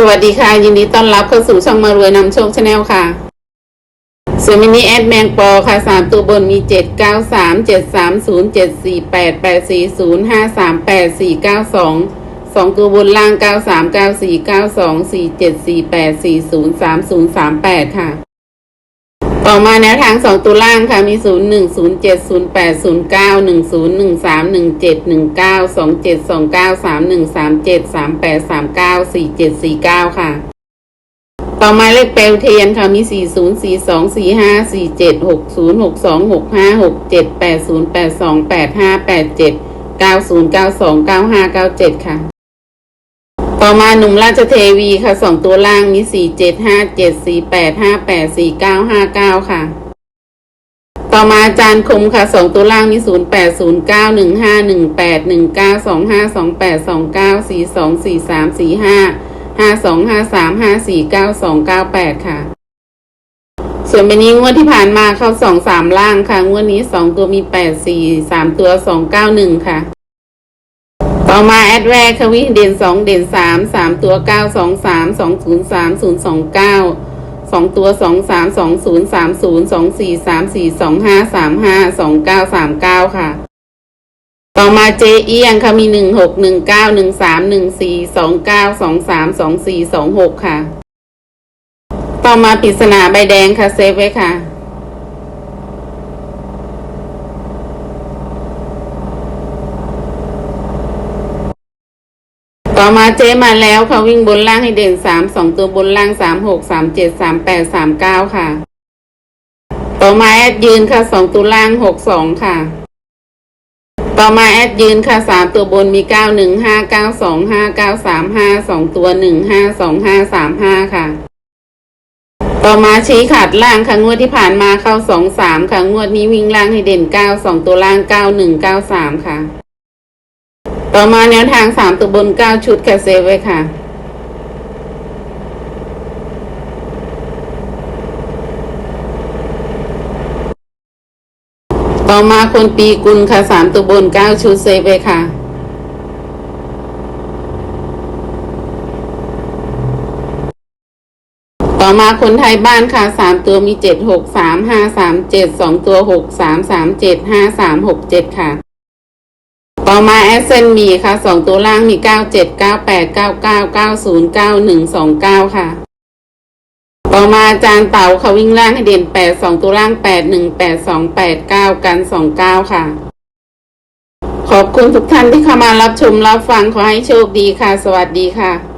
สวัสดีค่ะยินดีต้อนรับเข้าสู่ช่องมารวยนำโชคชาแนลค่ะเส่วนมินิแอดแมงปอค่ะสามตัวบนมีเจ็ดเก้าสามเจ็ดสามศูนย์เจ็ดสี่แปดแปดสี่ศูนย์ห้าสามแปดสี่เก้าสองสองตัวบนล่างเก้าสามเก้าสี่เก้าสองสี่เจ็ดสี่แปดสี่ศูนย์สามศูนย์สามแปดค่ะ ต่อมาแนวทางสองตัวล่างค่ะมีศูนย์หนึ่งศูนย์เจ็ดศูนย์แปดศูนย์เก้าหนึ่งศูนย์หนึ่งสามหนึ่งเจ็ดหนึ่งเก้าสองเจ็ดสองเก้าสามหนึ่งสามเจ็ดสามแปดสามเก้าสี่เจ็ดสี่เก้าค่ะต่อมาเลขเปลวเทียนค่ะมีสี่ศูนย์สี่สองสี่ห้าสี่เจ็ดหกศูนย์หกสองหกห้าหกเจ็ดแปดศูนย์แปดสองแปดห้าแปดเจ็ดเก้าศูนย์เก้าสองเก้าห้าเก้าเจ็ดค่ะ ต่อมาหนุ่มราชเทวีค่ะสองตัวล่างมีสี่เจ็ดห้าเจ็ดสี่แปดห้าแปดสี่เก้าห้าเก้าค่ะ ต่อมาอาจารย์คมค่ะสองตัวล่างมีศูนย์แปดศูนย์เก้าหนึ่งห้าหนึ่งแปดหนึ่งเก้าสองห้าสองแปดสองเก้าสี่สองสี่สามสี่ห้าห้าสองห้าสามห้าสี่เก้าสองเก้าแปดค่ะ ส่วนเป็นนี้งวดที่ผ่านมาเข้าสองสามล่างค่ะ งวดนี้สองตัวมีแปดสี่สามตัวสองเก้าหนึ่งค่ะ ต่อมาแอดแรกค่ะวิ่งเด่นสองเด่นสามสามตัวเก้าสองสามสองศูนย์สามศูนย์สองเก้าสองตัวสองสามสองศูนย์สามศูนย์สองสี่สามสี่สองห้าสามห้าสองเก้าสามเก้าค่ะ ต่อมาเจเอียงค่ะมีหนึ่งหกหนึ่งเก้าหนึ่งสามหนึ่งสี่สองเก้าสองสามสองสี่สองหกค่ะ ต่อมาปริศนาใบแดงค่ะเซฟไว้ค่ะ ต่อมาเจ๊มาแล้วค่ะวิ่งบนล่างให้เด่นสามสองตัวบนล่างสามหกสามเจ็ดสามแปดสามเก้าค่ะ ต่อมาแอดยืนค่ะสองตัวล่างหกสองค่ะ ต่อมาแอดยืนค่ะสามตัวบนมีเก้าหนึ่งห้าเก้าสองห้าเก้าสามห้าสองตัวหนึ่งห้าสองห้าสามห้าค่ะ ต่อมาชี้ขาดล่างค่ะงวดที่ผ่านมาเข้าสองสามค่ะงวดนี้วิ่งล่างให้เด่นเก้าสองตัวล่างเก้าหนึ่งเก้าสามค่ะ ต่อมาแนวทางสามตัวบนเก้าชุดค่ะเซฟไว้ค่ะ ต่อมาคนปีกุลค่ะสามตัวบนเก้าชุดเซฟไว้ค่ะต่อมาคนไทยบ้านค่ะสามตัวมีเจ็ดหกสามห้าสามเจ็ดสองตัวหกสามสามเจ็ดห้าสามหกเจ็ดค่ะ ต่อมาแอสเซนมีค่ะสองตัวล่างมีเก้าเจ็ดเก้าแปดเก้าเก้าเก้าศูนย์เก้าหนึ่งสองเก้าค่ะ ต่อมาอาจารย์เต่าเขาวิ่งล่างให้เด่นแปดสองตัวล่างแปดหนึ่งแปดสองแปดเก้ากันสองเก้าค่ะ ขอบคุณทุกท่านที่เข้ามารับชมรับฟังขอให้โชคดีค่ะ สวัสดีค่ะ